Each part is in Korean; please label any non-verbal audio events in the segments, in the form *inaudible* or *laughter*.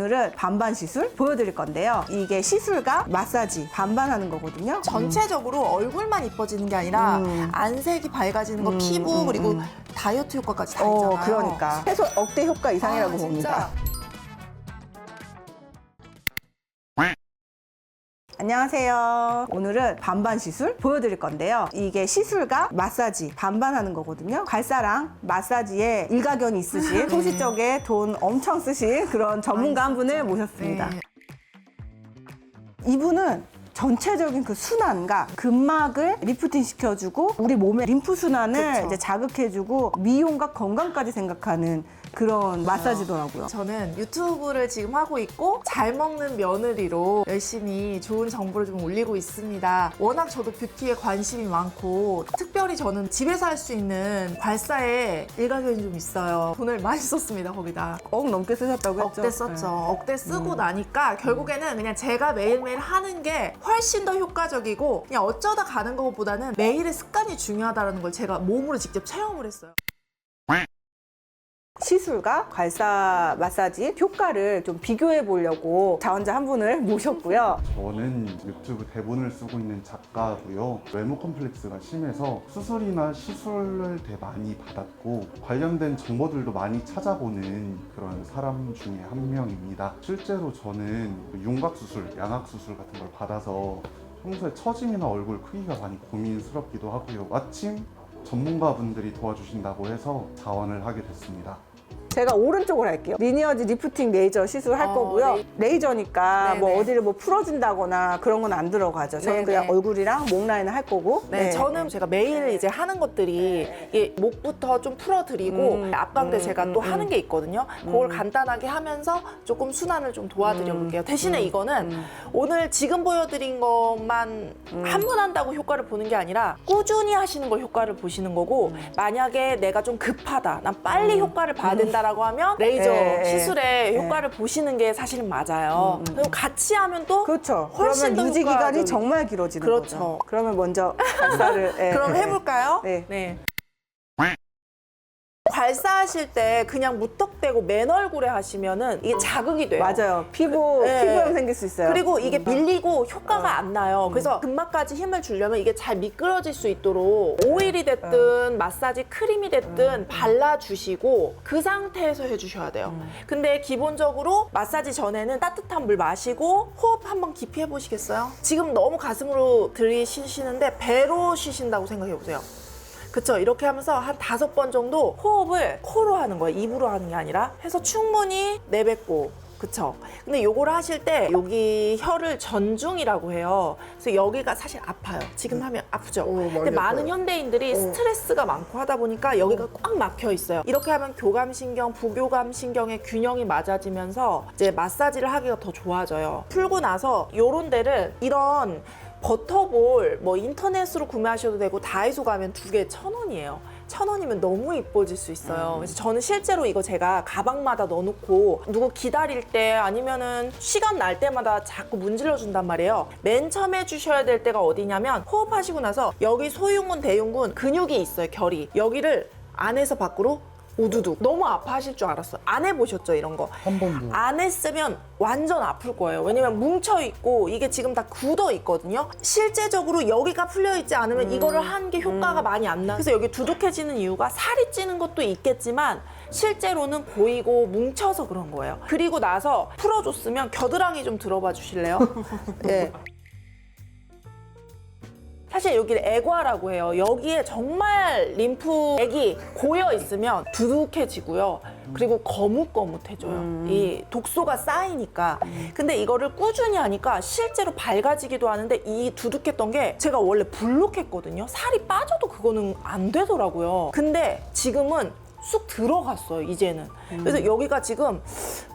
오늘은 반반 시술 보여드릴 건데요. 이게 시술과 마사지 반반 하는 거거든요. 전체적으로 얼굴만 이뻐지는 게 아니라 음. 안색이 밝아지는 거, 음, 피부 음, 그리고 음. 다이어트 효과까지 다 어, 있잖아요. 그러니까. 최소 억대 효과 이상이라고 아, 봅니다. 안녕하세요. 오늘은 반반 시술 보여드릴 건데요. 이게 시술과 마사지 반반 하는 거거든요. 발사랑 마사지에 일가견이 있으신 *laughs* 소시 쪽에 돈 엄청 쓰신 그런 전문가 한 분을 모셨습니다. 네. 이분은 전체적인 그 순환과 근막을 리프팅 시켜주고 우리 몸의 림프 순환을 그쵸. 이제 자극해주고 미용과 건강까지 생각하는 그런 마사지더라고요. 저는 유튜브를 지금 하고 있고 잘 먹는 며느리로 열심히 좋은 정보를 좀 올리고 있습니다. 워낙 저도 뷰티에 관심이 많고 특별히 저는 집에서 할 수 있는 발사에 일가견이 좀 있어요. 돈을 많이 썼습니다 거기다. 억 넘게 쓰셨다고 했죠? 억대 썼죠. 네. 억대 쓰고 나니까 결국에는 그냥 제가 매일매일 하는 게 훨씬 더 효과적이고 그냥 어쩌다 가는 것보다는 매일의 습관이 중요하다는 걸 제가 몸으로 직접 체험을 했어요. 시술과 괄사 마사지 효과를 좀 비교해 보려고 자원자 한 분을 모셨고요. 저는 유튜브 대본을 쓰고 있는 작가고요. 외모 컴플렉스가 심해서 수술이나 시술을 되게 많이 받았고 관련된 정보들도 많이 찾아보는 그런 사람 중에 한 명입니다. 실제로 저는 그 윤곽 수술, 양악 수술 같은 걸 받아서 평소에 처짐이나 얼굴 크기가 많이 고민스럽기도 하고요. 마침 전문가분들이 도와주신다고 해서 자원을 하게 됐습니다. 제가 오른쪽으로 할게요. 리니어지 리프팅 레이저 시술 할 어, 거고요. 레이- 레이저니까 뭐 네네. 어디를 뭐 풀어준다거나 그런 건 안 들어가죠. 저는 네네. 그냥 얼굴이랑 목 라인을 할 거고. 네, 저는 제가 매일 이제 하는 것들이 이게 목부터 좀 풀어드리고 음, 앞광대 음, 제가 음, 또 음. 하는 게 있거든요. 그걸 간단하게 하면서 조금 순환을 좀 도와드려 볼게요. 대신에 이거는 음. 오늘 지금 보여드린 것만 한 번 한다고 효과를 보는 게 아니라 꾸준히 하시는 걸 효과를 보시는 거고 음. 만약에 내가 좀 급하다, 난 빨리 효과를 봐야 된다 라고 하면 레이저 네, 시술에 네. 효과를 보시는 게 사실은 맞아요. 그리고 같이 하면 또 그렇죠. 훨씬 그러면 더 유지 기간이 효과적이- 정말 길어지는 그렇죠. 거죠. 그러면 먼저 *laughs* 발사를 예, 그럼 예. 해볼까요? 네. 발사하실 때 그냥 무턱대고 맨 얼굴에 하시면은 이게 자극이 돼요. 맞아요. 피부 네. 피부염 생길 수 있어요. 그리고 이게 밀리고 효과가 안 나요. 그래서 근막까지 힘을 주려면 이게 잘 미끄러질 수 있도록 오일이 됐든 마사지 크림이 됐든 발라주시고 그 상태에서 해주셔야 돼요. 근데 기본적으로 마사지 전에는 따뜻한 물 마시고 호흡 한번 깊이 해보시겠어요? 지금 너무 가슴으로 들이쉬시는데 배로 쉬신다고 생각해보세요. 그쵸? 이렇게 하면서 한 다섯 번 정도 호흡을 코로 하는 거예요 입으로 하는 게 아니라. 해서 충분히 내뱉고. 그쵸? 근데 요거를 하실 때 여기 혀를 전중이라고 해요. 그래서 여기가 사실 아파요. 지금 하면 아프죠? 근데 많은 현대인들이 스트레스가 많고 하다 보니까 여기가 꽉 막혀 있어요. 이렇게 하면 교감신경 부교감신경의 균형이 맞아지면서 이제 마사지를 하기가 더 좋아져요. 풀고 나서 요런 데를 이런 버터볼 뭐 인터넷으로 구매하셔도 되고 다이소 가면 두 개 천 원이에요. 천 원이면 너무 이뻐질 수 있어요. 그래서 저는 실제로 이거 제가 가방마다 넣어놓고 누구 기다릴 때 아니면은 시간 날 때마다 자꾸 문질러 준단 말이에요. 맨 처음 해주셔야 될 때가 어디냐면 호흡하시고 나서 여기 소흉근 대흉근 근육이 있어요. 결이 여기를 안에서 밖으로 우두둑 너무 아파하실 줄 알았어. 안 해보셨죠 이런 거? 한 번도 안 했으면 완전 아플 거예요. 왜냐면 뭉쳐 있고 이게 지금 다 굳어 있거든요. 실제적으로 여기가 풀려 있지 않으면 이거를 한 게 효과가 많이 안 나. 그래서 여기 두둑해지는 이유가 살이 찌는 것도 있겠지만 실제로는 고이고 뭉쳐서 그런 거예요. 그리고 나서 풀어줬으면 겨드랑이 좀 들어봐 주실래요? 네. *laughs* 사실 여기를 애과라고 해요. 여기에 정말 림프액이 고여 있으면 두둑해지고요. 그리고 거뭇거뭇해져요. 이 독소가 쌓이니까. 근데 이거를 꾸준히 하니까 실제로 밝아지기도 하는데 이 두둑했던 게 제가 원래 불룩했거든요. 살이 빠져도 그거는 안 되더라고요. 근데 지금은 쑥 들어갔어요, 이제는. 그래서 여기가 지금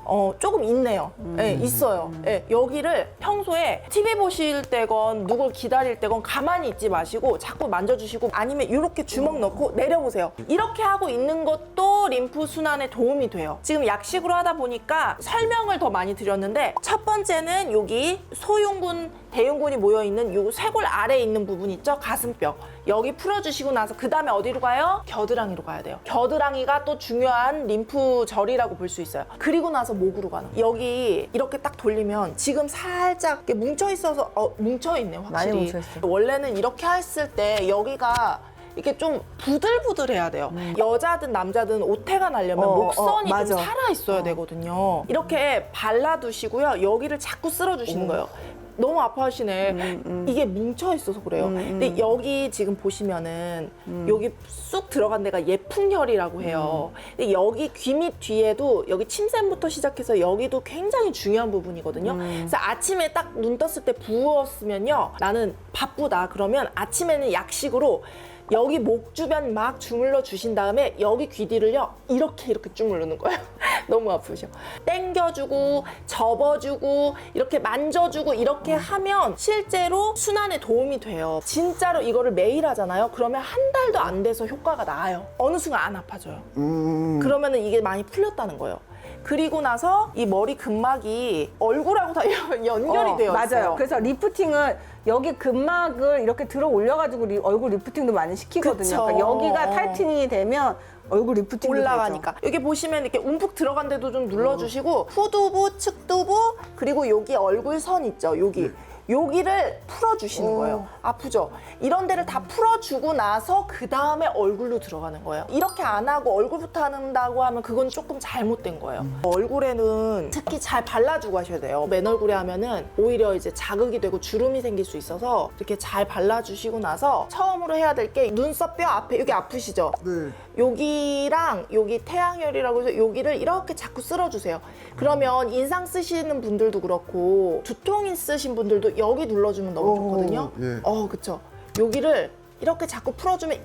어, 조금 있네요. 예, 있어요. 예, 여기를 평소에 TV 보실 때건 누굴 기다릴 때건 가만히 있지 마시고 자꾸 만져주시고 아니면 이렇게 주먹 넣고 내려보세요. 이렇게 하고 있는 것도 림프 순환에 도움이 돼요. 지금 약식으로 하다 보니까 설명을 더 많이 드렸는데 첫 번째는 여기 소흉근, 대흉근이 모여 있는 요 쇄골 아래에 있는 부분 있죠? 가슴뼈. 여기 풀어주시고 나서 그 다음에 어디로 가요? 겨드랑이로 가야 돼요. 겨드랑이가 또 중요한 림프 절이라고 볼 수 있어요. 그리고 나서 목으로 가는 거예요. 여기 이렇게 딱 돌리면 지금 살짝 이렇게 뭉쳐 있어서 어, 뭉쳐 있네요. 확실히. 많이 뭉쳐 있어요. 원래는 이렇게 했을 때 여기가 이렇게 좀 부들부들해야 돼요. 여자든 남자든 오태가 나려면 음. 어, 목선이 어, 좀 맞아. 살아 있어야 되거든요. 이렇게 발라두시고요. 여기를 자꾸 쓸어주시는 거예요. 너무 아파하시네. 음, 이게 뭉쳐 있어서 그래요. 근데 여기 지금 보시면은 음. 여기 쑥 들어간 데가 예풍혈이라고 해요. 음. 근데 여기 귀 밑 뒤에도 여기 침샘부터 시작해서 여기도 굉장히 중요한 부분이거든요. 음. 그래서 아침에 딱 눈 떴을 때 부었으면요. 나는 바쁘다. 그러면 아침에는 약식으로 여기 목 주변 막 주물러 주신 다음에 여기 귀 뒤를요 이렇게 이렇게 주물르는 거예요. *laughs* 너무 아프죠. 땡겨주고 접어주고 이렇게 만져주고 이렇게 하면 실제로 순환에 도움이 돼요. 진짜로 이거를 매일 하잖아요. 그러면 한 달도 안 돼서 효과가 나요. 어느 순간 안 아파져요. 음, 그러면은 이게 많이 풀렸다는 거예요. 그리고 나서 이 머리 근막이 얼굴하고 다 *laughs* 연결이 어, 되어 맞아요. 있어요. 그래서 리프팅은 여기 근막을 이렇게 들어 올려가지고 리- 얼굴 리프팅도 많이 시키거든요. 그쵸. 그러니까 여기가 타이트닝이 되면 얼굴 리프팅이 올라가니까 여기 보시면 이렇게 움푹 들어간 데도 좀 눌러주시고 후두부, 측두부 그리고 여기 얼굴 선 있죠 여기 여기를 풀어주시는 거예요. 아프죠? 이런 데를 다 풀어주고 나서 그 다음에 얼굴로 들어가는 거예요. 이렇게 안 하고 얼굴부터 한다고 하면 그건 조금 잘못된 거예요. 얼굴에는 특히 잘 발라주고 하셔야 돼요. 맨 얼굴에 하면은 오히려 이제 자극이 되고 주름이 생길 수 있어서 이렇게 잘 발라주시고 나서 처음으로 해야 될 게 눈썹 뼈 앞에 여기 아프시죠? 네. 여기랑 여기 태양열이라고 해서 여기를 이렇게 자꾸 쓸어주세요. 그러면 인상 쓰시는 분들도 그렇고 두통인 쓰신 분들도 여기 눌러주면 너무 오, 좋거든요. 예. 어, 그쵸. 여기를 이렇게 자꾸 풀어주면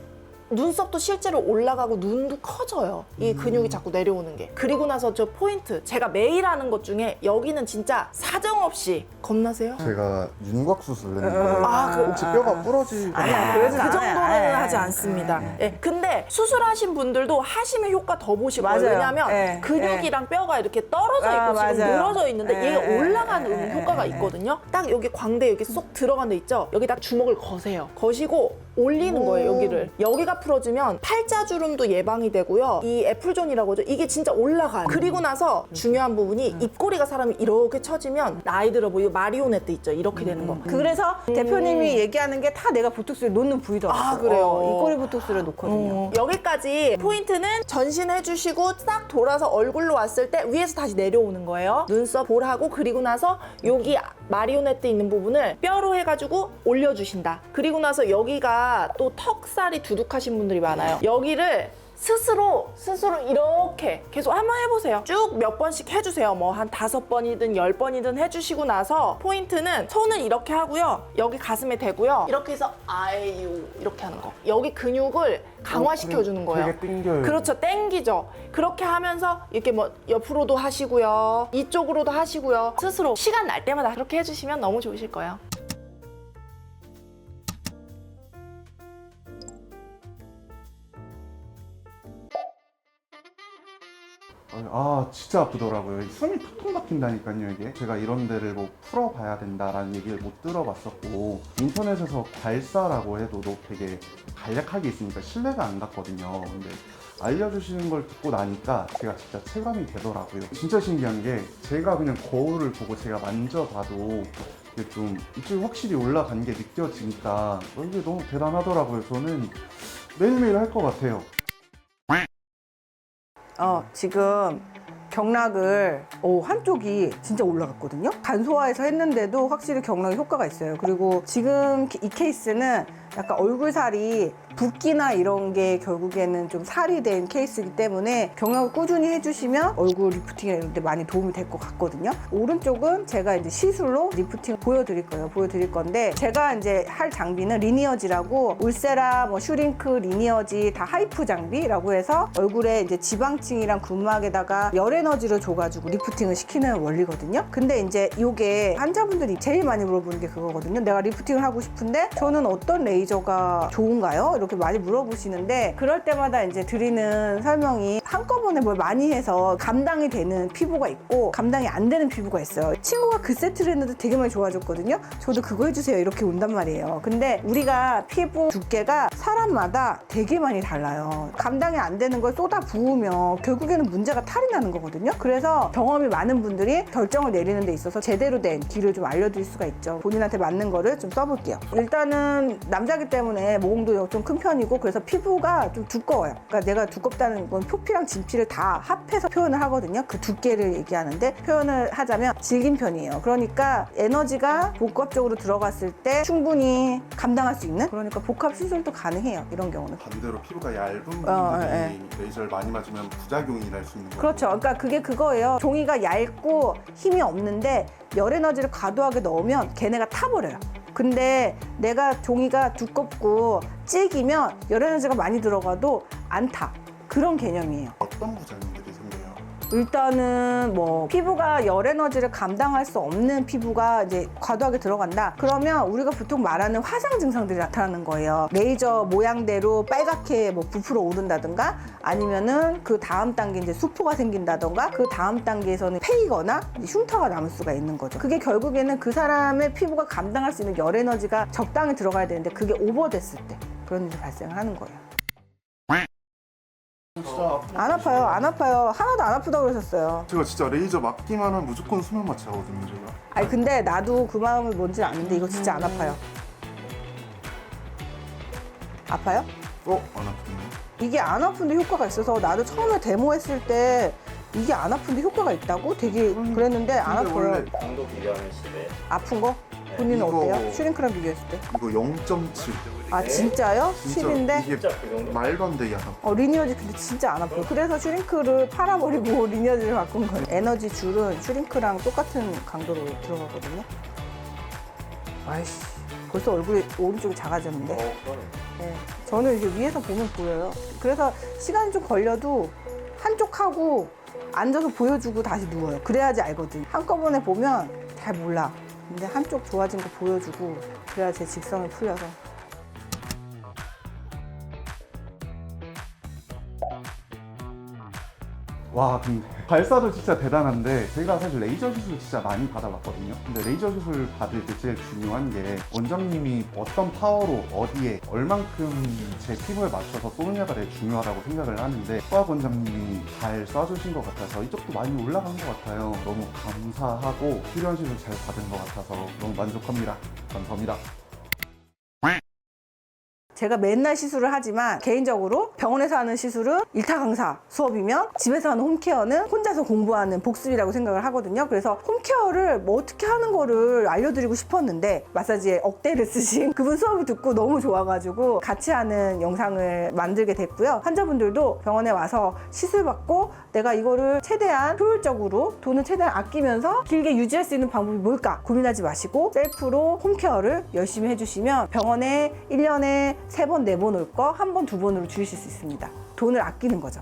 눈썹도 실제로 올라가고 눈도 커져요. 이 근육이 자꾸 내려오는 게. 그리고 나서 저 포인트. 제가 매일 하는 것 중에 여기는 진짜 사정없이 겁나세요? 제가 윤곽 수술을 했는데 아, 그- 혹시 뼈가 부러지거나 아니야, 그러진 그 않아요. 정도는 예, 하지 예, 않습니다. 예, 예, 근데 수술하신 분들도 하시면 효과 더 거예요. 맞아요. 왜냐하면 예, 근육이랑 뼈가 이렇게 떨어져 있고 아, 지금 맞아요. 늘어져 있는데 예, 얘가 예, 올라가는 예, 효과가 예, 있거든요. 딱 여기 광대 여기 쏙 들어간 데 있죠. 여기다 주먹을 거세요. 거시고 올리는 거예요. 여기를 여기가 풀어주면 팔자주름도 예방이 되고요. 이 애플존이라고 하죠. 이게 진짜 올라가요. 그리고 나서 중요한 부분이 입꼬리가 사람이 이렇게 처지면 나이 들어 보이고 마리오네트 있죠. 이렇게 되는 거. 그래서 대표님이 얘기하는 게 다 내가 보톡스를 놓는 부위더라고요. 아, 그래요? 어, 입꼬리 보톡스를 놓거든요. 어, 여기까지 포인트는 전신해주시고 싹 돌아서 얼굴로 왔을 때 위에서 다시 내려오는 거예요. 눈썹 볼하고 그리고 나서 여기 마리오네트 있는 부분을 뼈로 해가지고 올려주신다. 그리고 나서 여기가 또 턱살이 두둑하신 분들이 많아요. 여기를 스스로 스스로 이렇게 계속 한번 해보세요. 쭉 몇 번씩 해주세요. 뭐 한 다섯 번이든 열 번이든 해주시고 나서 포인트는 손을 이렇게 하고요. 여기 가슴에 대고요. 이렇게 해서 아유 이렇게 하는 거. 여기 근육을 강화시켜 주는 거예요. 되게 땡겨요. 그렇죠. 땡기죠. 그렇게 하면서 이렇게 뭐 옆으로도 하시고요. 이쪽으로도 하시고요. 스스로 시간 날 때마다 그렇게 해주시면 너무 좋으실 거예요. 아 진짜 아프더라고요. 숨이 턱턱 막힌다니까요 이게. 제가 이런 데를 뭐 풀어봐야 된다라는 얘기를 못 들어봤었고 인터넷에서 괄사라고 해도 너 되게 간략하게 있으니까 신뢰가 안 갔거든요. 근데 알려주시는 걸 듣고 나니까 제가 진짜 체감이 되더라고요. 진짜 신기한 게 제가 그냥 거울을 보고 제가 만져봐도 좀 이쪽이 확실히 올라간 게 느껴지니까 어, 이게 너무 대단하더라고요. 저는 매일매일 할 것 같아요. 어, 지금 경락을 오, 한쪽이 진짜 올라갔거든요. 간소화해서 했는데도 확실히 경락에 효과가 있어요. 그리고 지금 이 케이스는 약간 얼굴살이 붓기나 이런 게 결국에는 좀 살이 된 케이스이기 때문에 경락을 꾸준히 해주시면 얼굴 리프팅이나 이런 데 많이 도움이 될 것 같거든요. 오른쪽은 제가 이제 시술로 리프팅 보여드릴 거예요. 보여드릴 건데 제가 이제 할 장비는 리니어지라고 울세라, 뭐 슈링크, 리니어지 다 하이프 장비라고 해서 얼굴에 이제 지방층이랑 근막에다가 열 에너지를 줘가지고 리프팅을 시키는 원리거든요. 근데 이제 이게 환자분들이 제일 많이 물어보는 게 그거거든요. 내가 리프팅을 하고 싶은데 저는 어떤 레이저가 좋은가요? 이렇게 많이 물어보시는데 그럴 때마다 이제 드리는 설명이 한꺼번에 뭘 많이 해서 감당이 되는 피부가 있고 감당이 안 되는 피부가 있어요. 친구가 그 세트를 했는데 되게 많이 좋아졌거든요. 저도 그거 해주세요 이렇게 온단 말이에요. 근데 우리가 피부 두께가 사람마다 되게 많이 달라요. 감당이 안 되는 걸 쏟아 부으면 결국에는 문제가 탈이 나는 거거든요. 그래서 경험이 많은 분들이 결정을 내리는 데 있어서 제대로 된 길을 좀 알려드릴 수가 있죠. 본인한테 맞는 거를 좀 써볼게요. 일단은 남자기 때문에 모공도 좀큰 편이고 그래서 피부가 좀 두꺼워요. 그러니까 내가 두껍다는 건 표피랑 진피를 다 합해서 표현을 하거든요. 그 두께를 얘기하는데 표현을 하자면 질긴 편이에요. 그러니까 에너지가 복합 적으로 들어갔을 때 충분히 감당할 수 있는 그러니까 복합 시술도 가능해요. 이런 경우는. 반대로 피부가 얇은 분들이 어, 예, 레이저를 많이 맞으면 부작용이 날 수 있는 거예요. 그렇죠. 그러니까 그게 그거예요. 종이가 얇고 힘이 없는데 열 에너지를 과도하게 넣으면 걔네가 타버려요. 근데 내가 종이가 두껍고 질기면 열 에너지가 많이 들어가도 안 타. 그런 개념이에요. 어떤 생겨요? 일단은 뭐 피부가 열 에너지를 감당할 수 없는 피부가 이제 과도하게 들어간다. 그러면 우리가 보통 말하는 화상 증상들이 나타나는 거예요. 레이저 모양대로 빨갛게 뭐 부풀어 오른다든가 아니면은 그 다음 단계 이제 수포가 생긴다든가 그 다음 단계에서는 페이거나 이제 흉터가 남을 수가 있는 거죠. 그게 결국에는 그 사람의 피부가 감당할 수 있는 열 에너지가 적당히 들어가야 되는데 그게 오버됐을 때 그런 일이 발생하는 거예요. 진짜 안 아파요, 안 아파요. 하나도 안 아프다고 그러셨어요. 제가 진짜 레이저 맞기만 하면 무조건 수면 마취 하거든요, 제가. 아니 근데 나도 그 마음이 뭔지 아는데 이거 진짜 안 아파요. 아파요? 어? 안 아프네요. 이게 안 아픈데 효과가 있어서 나도 처음에 데모 했을 때 이게 안 아픈데 효과가 있다고 되게 그랬는데 안 근데 아파요. 원래 강도 비교하는 시대 아픈 거? 본인은 이거- 어때요? 슈링크랑 비교했을 때? 이거 0.7. 아 진짜요? 진짜 10인데? 이게 진짜 그 말도 안 되게. 어, 리니어지 근데 진짜 안 아파요. 그래서 슈링크를 팔아버리고 *laughs* 리니어지를 바꾼 거예요. 에너지 줄은 슈링크랑 똑같은 강도로 들어가거든요. 아이씨, 벌써 얼굴이 오른쪽이 작아졌는데. 네, 저는 이게 위에서 보면 보여요. 그래서 시간이 좀 걸려도 한쪽 하고 앉아서 보여주고 다시 누워요. 그래야지 알거든. 한꺼번에 보면 잘 몰라. 근데 한쪽 좋아진 거 보여주고 그래야 제 직성이 풀려서. 와 근데 발사도 진짜 대단한데 제가 사실 레이저 시술 진짜 많이 받아봤거든요. 근데 레이저 시술 받을 때 제일 중요한 게 원장님이 어떤 파워로 어디에 얼만큼 제 피부에 맞춰서 쏘느냐가 되게 중요하다고 생각을 하는데 수학 원장님이 잘 쏴주신 것 같아서 이쪽도 많이 올라간 것 같아요. 너무 감사하고 필요한 시술 잘 받은 것 같아서 너무 만족합니다. 감사합니다 제가 맨날 시술을 하지만 개인적으로 병원에서 하는 시술은 일타 강사 수업이면 집에서 하는 홈케어는 혼자서 공부하는 복습이라고 생각을 하거든요. 그래서 홈케어를 뭐 어떻게 하는 거를 알려드리고 싶었는데 마사지에 억대를 쓰신 *laughs* 그분 수업을 듣고 너무 좋아가지고 같이 하는 영상을 만들게 됐고요. 환자분들도 병원에 와서 시술 받고 내가 이거를 최대한 효율적으로 돈을 최대한 아끼면서 길게 유지할 수 있는 방법이 뭘까 고민하지 마시고 셀프로 홈케어를 열심히 해주시면 병원에 1년에 3번, 4번 올 거 한 번, 두 번으로 줄이실 수 있습니다. 돈을 아끼는 거죠.